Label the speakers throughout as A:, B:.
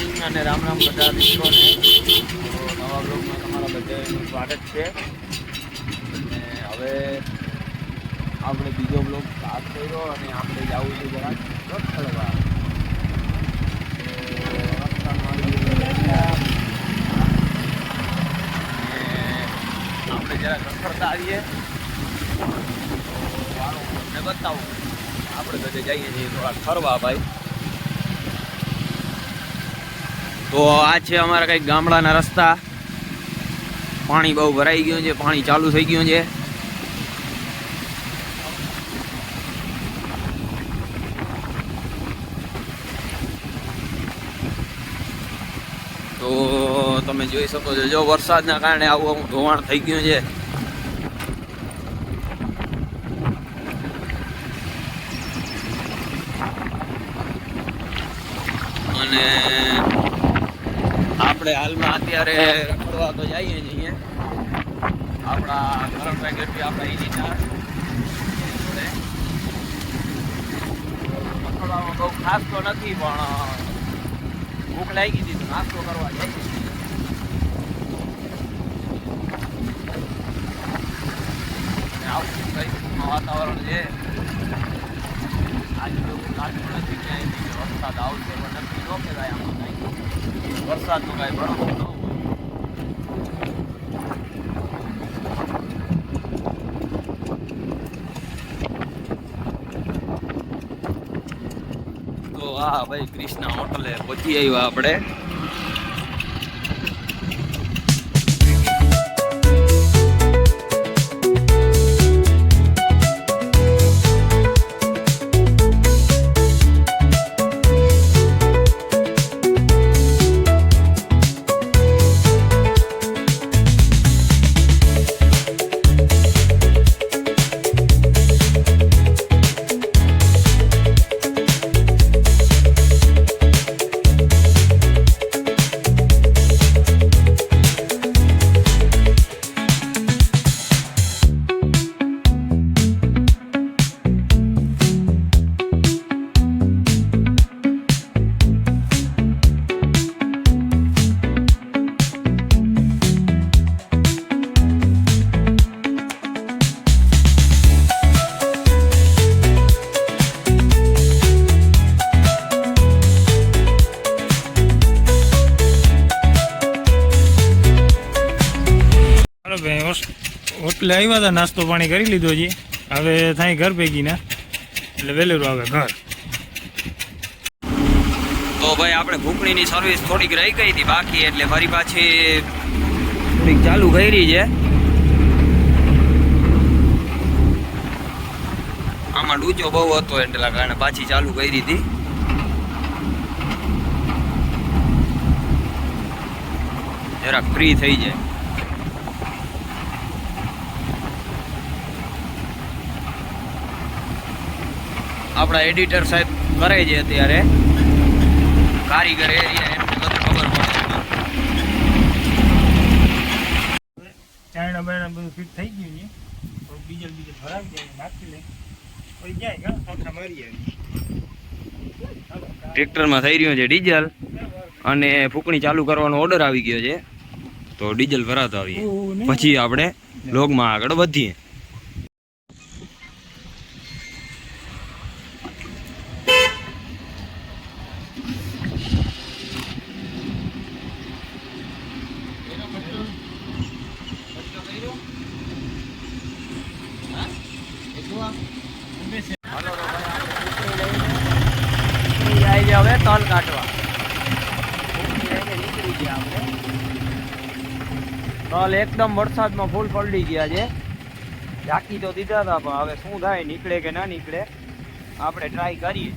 A: Morning અને રામ રામ બધા મિત્રોને. નવા બ્લોગમાં તમારા બધાનું સ્વાગત છે. અને હવે આપણે બીજો બ્લોગ સ્ટાર્ટ કર્યો અને આપણે જવું છે જરા ગયા અને આપણે તમને બતાવું. આપણે બધે જઈએ છીએ થોડા ફરવા ભાઈ. તો આ છે અમારા કંઈક ગામડાના રસ્તા. પાણી બહુ ભરાઈ ગયું છે, પાણી ચાલુ થઈ ગયું છે. તો તમે જોઈ શકો છો, જો વરસાદના કારણે આવું ધોવાણ થઈ ગયું છે. અને આપણે હાલમાં અત્યારે રખડવા તો જઈએ છીએ. આપણા કરણભાઈ ગઢવી આપણા આપણે જોડે રખડવામાં બહુ ખાસ તો નથી, પણ, ભૂખ લાગી હતી તો નાસ્તો કરવા જઈએ આવું વાતાવરણ છે. લાગતું નથી કે વરસાદ આવશે પણ નક્કી ન કહેવાય આમાં કાંઈ કાંઈ ભરોસો તો આ ભાઈ ક્રિષ્ના હોટલે પહોંચી આવ્યા આપણે.
B: હોટલે આવ્યા હતા, નાસ્તો પાણી કરી લીધો છે હવે થાય ઘર ભેગી ના એટલે વેલેરું આવે ઘર.
A: તો ભાઈ આપણે ભૂકણીની સર્વિસ થોડીક રહી ગઈ હતી બાકી, એટલે ફરી પાછી થોડીક ચાલુ કરી છે. આમાં ડૂચો બહુ હતો એટલા કારણે પાછી ચાલુ કરી હતી. જરાક ફ્રી થઈ જાય. આપણા એડિટર સાહેબ કરે છે અત્યારે. કારીગર એરિયા એમને બધું ખબર પડે
B: ચાયણા બાયણા બધું ફિટ થઈ ગયું છે. થોડું ડીઝલ બીજલ ભરાવી જાય નાખી લે. પછી જાય ઘા પાછા મારી આવી
A: ટ્રેક્ટરમાં થઈ રહ્યું છે ડીઝલ અને ફૂંકણી ચાલુ કરવાનો ઓર્ડર આવી ગયો છે. તો ડીઝલ ભરાતા આવીએ. પછી આપણે લોગમાં આગળ વધીએ હવે તલ કાઢવા તલ એકદમ વરસાદમાં ફૂલ પલળી ગયા છે. ઝાંકી તો દીધા હતા, પણ હવે શું થાય, નીકળે કે ના નીકળે, આપણે ટ્રાય કરીએ.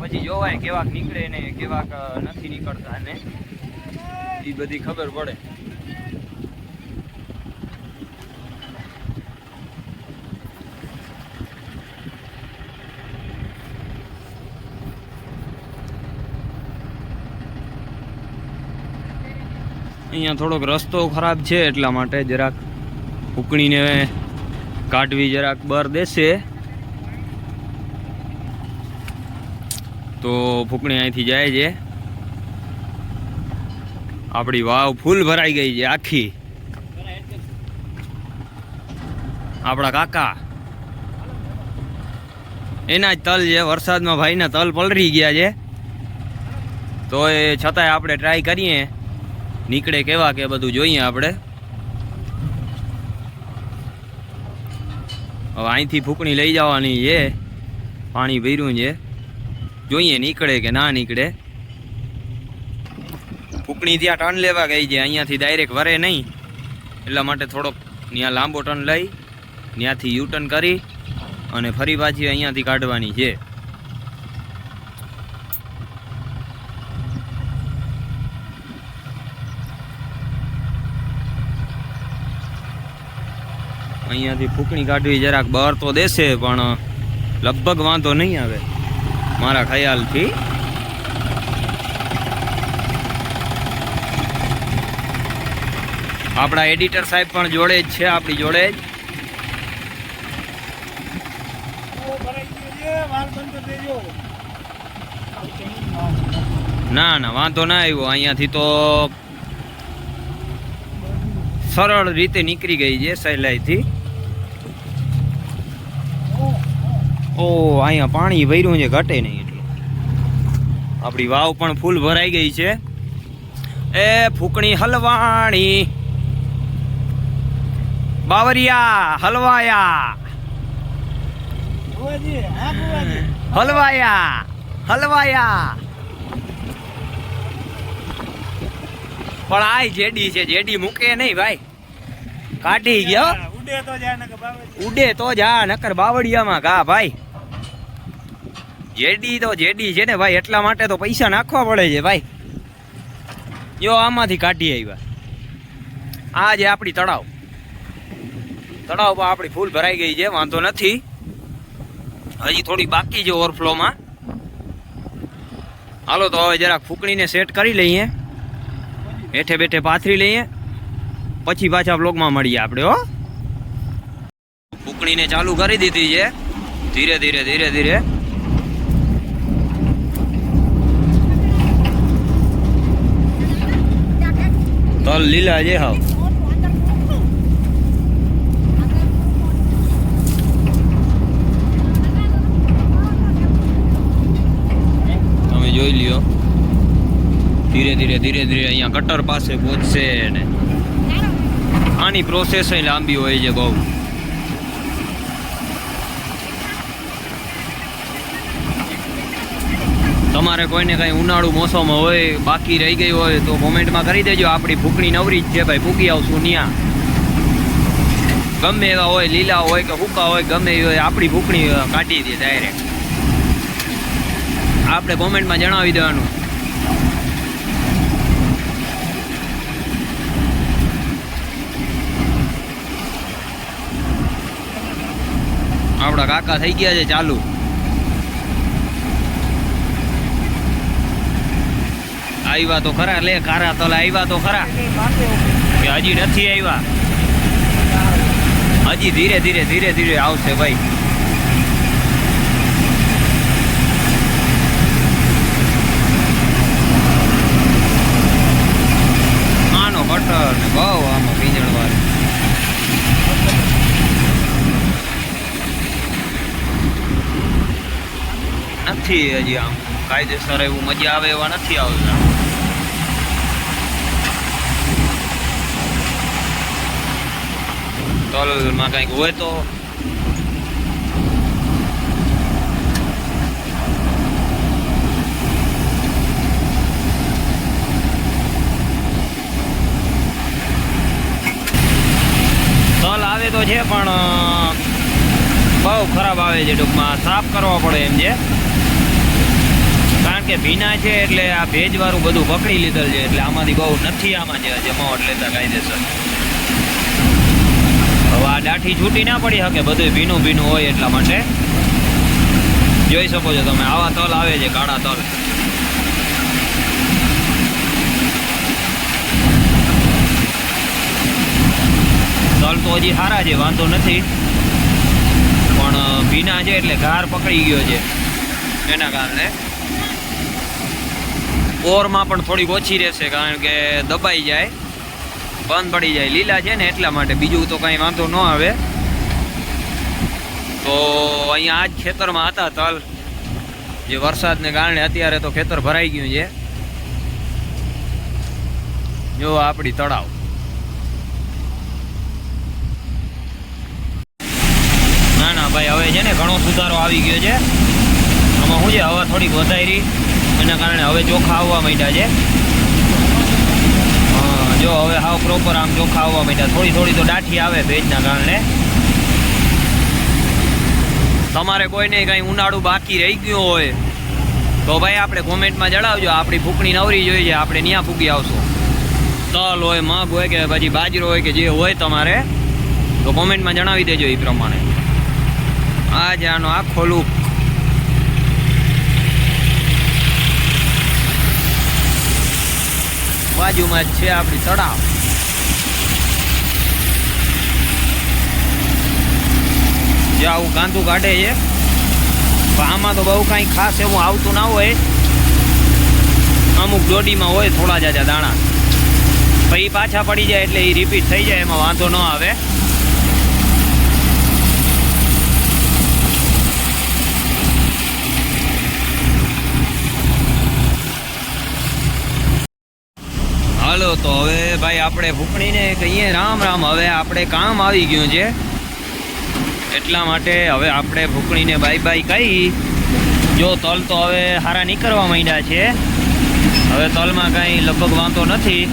A: પછી જોવાય કેવાક નીકળે ને કેવાક નથી નીકળતા ને. એ બધી ખબર પડે. અહીંયા થોડોક રસ્તો ખરાબ છે એટલા માટે જરાક ઉકણીને કાઢવી જરાક બહાર દેશે. તો ફૂકણી અહીંથી જાય છે. આપણી વાવ ફૂલ ભરાઈ ગઈ છે આખી. આપણા કાકા. એના જ તલ છે, વરસાદમાં ભાઈના તલ પલરી ગયા છે. તો એ છતાંય આપણે ટ્રાય કરીએ. નીકળે કેવા કે બધું જોઈએ આપણે. હવે અહીંથી ફૂકણી લઈ જવાની છે. પાણી ભર્યું છે. જોઈએ નીકળે કે ના નીકળે. ફૂકણી ત્યાં ટર્ન લેવા ગઈ છે. અહીંયાથી ડાયરેક્ટ વરે નહીં. એટલા માટે થોડોક ત્યાં લાંબો ટર્ન લઈ ત્યાંથી યુ ટર્ન કરી અને ફરી પાછી અહીંયાથી કાઢવાની છે. અહીંયાથી ફૂકણી કાઢવી જરાક બહાર તો દેશે, પણ લગભગ વાંધો નહીં આવે. મારા ખ્યાલથી. આપણા એડિટર સાહેબ પણ જોડે જ છે, આપણી જોડે જ. ના ના, વાંધો ના આવ્યો. અહીંયાથી તો સરળ રીતે નીકળી ગઈ છે, સહેલાઈથી
B: ઓ, ઓ.
A: અહીંયા પાણી ભર્યું છે ઘટે નહીં એટલે. આપણી વાવ પણ ફૂલ ભરાઈ ગઈ છે. એ ફૂકણી હલવાણી. બાવરિયા હલવાયા. હલવાયા હલવાયા. પણ આ જેડી છે જેડી મૂકે નહીં ભાઈ. કાઢી ગયો.
B: ઉડે તો
A: જા નકર બાવડિયામાં ઘા ભાઈ. જેડી તો જેડી છે ને ભાઈ, એટલા માટે તો પૈસા નાખવા પડે છે ભાઈ. જો આમાંથી કાઢી આવ્યા આ જે આપણી તળાવ. તળાવમાં આપણી ફૂલ ભરાઈ ગઈ છે, વાંધો નથી. હજી થોડી બાકી છે ઓવરફ્લોમાં. હાલો તો હવે જરાક ફૂકણીને સેટ કરી લઈએ. હેઠે બેઠે પાથરી લઈએ. પછી પાછા બ્લોગમાં મળીએ આપણે, હો. ફૂકણીને ચાલુ કરી દીધી છે. ધીરે ધીરે ધીરે ધીરે. તલ લીલા જે હાવ તમે જોઈ લ્યો. ધીરે ધીરે ધીરે ધીરે અહીંયા કટર પાસે પહોંચશે ને. આની પ્રોસેસ લાંબી હોય છે બહુ. તમારે કોઈને કઈ ઉનાળુ મોસમ હોય, બાકી રહી ગઈ હોય તો કોમેન્ટમાં કરી દેજો. આપણી ફૂકણી નવરી જ છે ભાઈ ફૂકી આવશું ન્યા. ગમે એવા હોય, લીલા હોય કે હુકા હોય, ગમે એવી હોય, આપણી ફૂકણી કાઢી દે ડાયરેક્ટ આપણે કોમેન્ટમાં જણાવી દેવાનું. આપણા કાકા થઈ ગયા છે ચાલુ. આવ્યા તો ખરા, લે કારા તલ આવ્યા તો ખરા. કે હજી નથી આવ્યા હજી ધીરે ધીરે ધીરે ધીરે આવશે ભાઈ. આનો બટર ને બહુ આમાં પીંજણ નથી હજી આમ. કાયદેસર એવું મજા આવે એવા નથી આવતા. તલમાં કંઈક હોય તો. તલ આવે તો છે પણ બહુ ખરાબ આવે છે ટૂંકમાં. સાફ કરવા પડે એમ છે. કારણ કે ભીના છે એટલે આ ભેજવાળું બધું પકડી લીધેલ છે એટલે આમાંથી બહુ નથી આમાં જે જમાવટ લેતા કાયદેસર. આ દાઠી છૂટી ના પડી શકે બધું ભીનું ભીનું હોય એટલા માટે. જોઈ શકો છો તમે, આવા તલ આવે છે, કાળા તલ. તલ તો હજી સારા છે, વાંધો નથી. પણ ભીના છે એટલે ઘાર પકડી ગયો છે, એના કારણે. ઓરમાં પણ થોડીક ઓછી રહેશે, કારણ કે દબાઈ જાય. બંધ પડી જાય, લીલા છે ને એટલા માટે. બીજું તો કાંઈ વાંધો ન આવે. તો અહીંયા આજ ખેતરમાં હતા તલ. જે વરસાદને કારણે અત્યારે તો ખેતર ભરાઈ ગયું છે. જો આપણી તળાવ. ના ના, ભાઈ, હવે છે ને ઘણો સુધારો આવી ગયો છે. આમાં શું છે? હવા થોડીક વધારી. એના કારણે હવે ચોખા આવવા માંડ્યા છે. જો હવે હાવ પ્રોપર આમ ચોખા આવવા માંડ્યા થોડી થોડી તો દાઠી આવે ભેજના કારણે. તમારે કોઈને કંઈ ઉનાળું બાકી રહી ગયું હોય, તો ભાઈ આપણે કોમેન્ટમાં જણાવજો, આપણી ફૂકણી નવરી જોઈએ, આપણે ત્યાં ફૂકી આવશું. તલ હોય, મગ હોય કે પછી બાજરો હોય કે જે હોય તમારે, તો કોમેન્ટમાં જણાવી દેજો એ પ્રમાણે. આ જ આનો આખો લુક બાજુમાં જ છે આપણી તળાવ. જે આવું કાંતું કાઢે છે આમાં તો બહુ કાંઈ ખાસ એવું આવતું ના હોય. અમુક દોડીમાં હોય થોડા જાજા દાણા. પછી પાછા પડી જાય એટલે એ રિપીટ થઈ જાય, એમાં વાંધો ન આવે. હાલો તો હવે ભાઈ આપણે ફૂકણીને કહીએ રામ રામ, હવે આપણે કામ આવી ગયું છે. એટલા માટે હવે આપણે ભૂકણીને બાય બાય કહી. જો તલ તો હવે હારા નીકળવા માંડ્યા છે. હવે તલમાં કાંઈ લગભગ વાંધો નથી.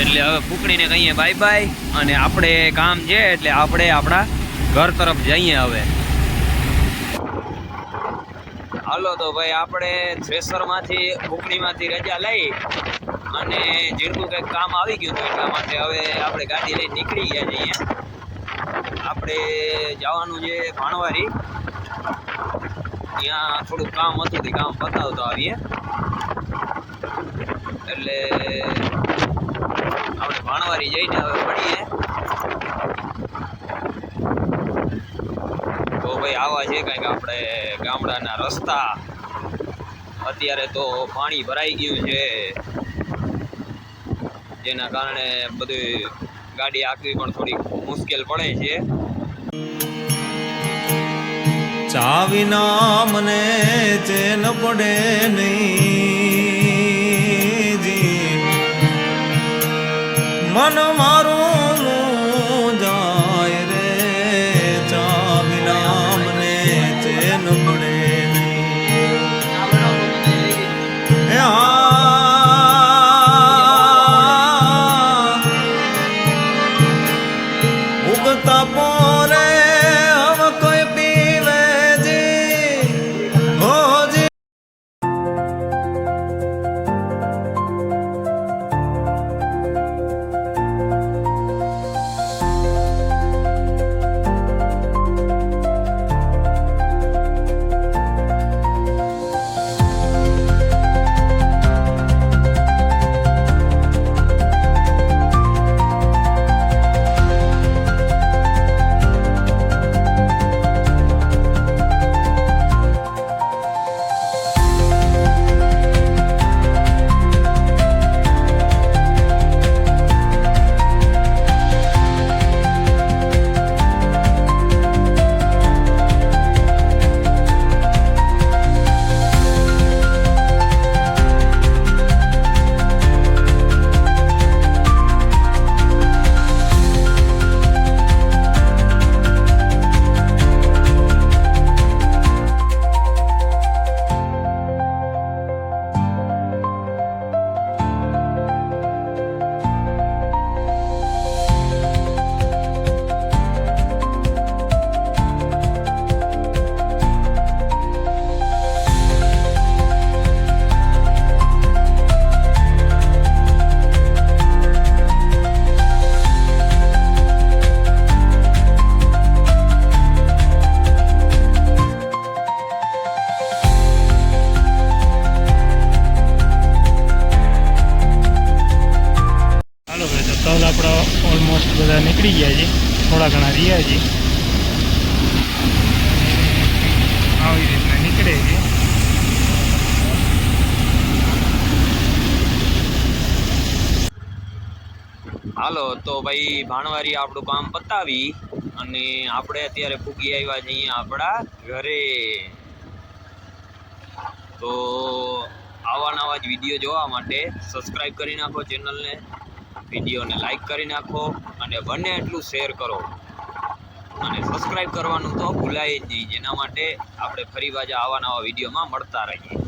A: એટલે હવે ફૂકણીને કહીએ બાય બાય અને આપણે કામ છે એટલે આપણે આપણા ઘર તરફ જઈએ હવે. હાલો તો ભાઈ આપણે થ્રેસરમાંથી ફૂકણીમાંથી રજા લઈ અને જેટલું કંઈક કામ આવી ગયું હતું એટલા માટે હવે આપણે ગાડી લઈ નીકળી ગયા છીએ આપણે જવાનું છે ભાણવારી. ત્યાં થોડુંક કામ હતું તે કામ પતાવતો આવીએ. એટલે આપણે ભાણવારી જઈને હવે મળીએ. તો ભાઈ આવા છે કંઈક આપણે ગામડાના રસ્તા. અત્યારે તો પાણી ભરાઈ ગયું છે. જેના કારણે બધું ગાડી આંકવી પણ થોડી મુશ્કેલ પડે છે.
C: ચા વિના મને ચેન પડે નહીં મન મારું
B: હાલો, તો
A: ભાઈ ભાણવારી આપણું કામ પતાવી અને આપણે અત્યારે ફૂગી આવ્યા છીએ આપણા ઘરે. તો આવા નવા જ વીડિયો જોવા માટે સબસ્ક્રાઈબ કરી નાખો ચેનલને વિડીયોને લાઈક કરી નાખો અને બને એટલું શેર કરો. અને સબસ્ક્રાઈબ કરવાનું તો ભૂલાય જ નહીં, જેના માટે આપણે ફરી પાછા આવા નવા વિડીયોમાં મળતા રહીએ.